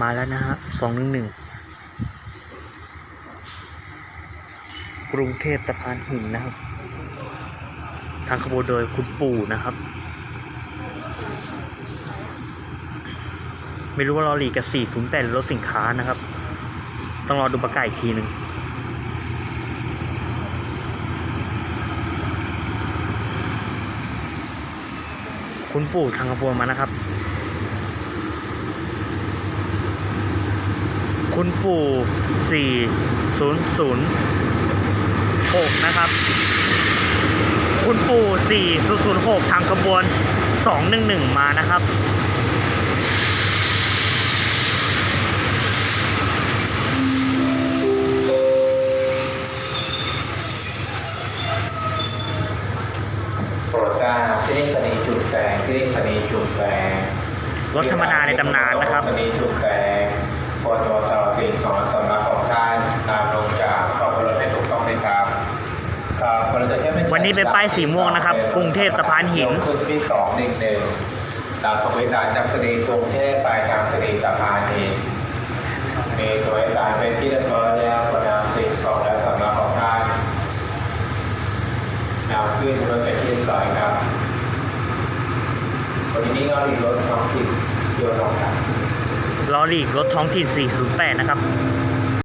มาแล้วนะฮะสองหนึ่งหนึ่งกรุงเทพสะพานหินนะครับ ทางขบวนโดยคุณปู่นะครับ ไม่รู้ว่าลอรีกับ408รถสินค้านะครับ ต้องรอดูประกาศอีกทีหนึ่งคุณปู่ทางขบวนมานะครับ คุณปู่ 4006 นะครับ คุณปู่ 4006 ทางขบวน 211 มานะครับโปรดทราบที่นี่สนีจุดแสงที่นี่สนีจุดแสงรถธรรมดาในตำนานนะครับ วันนี้เป็นป้ายสีม่วงนะครับ กรุงเทพสะพานหินขึ้นที่สองหนึ่งหนึ่งตามสวิตารจากสนีกรุงเทพไปทางสนีสะพานหินมีตัวเอกสารเป็นที่เรียบร้อยแล้วประนามสิ่งของและสำนักของท่านนำขึ้นรถเป็นที่เรียบร้อยครับวันนี้ก็มีรถท้องถิ่นโยนลงครับลอรีกรถท้องถิ่น 408 นะครับ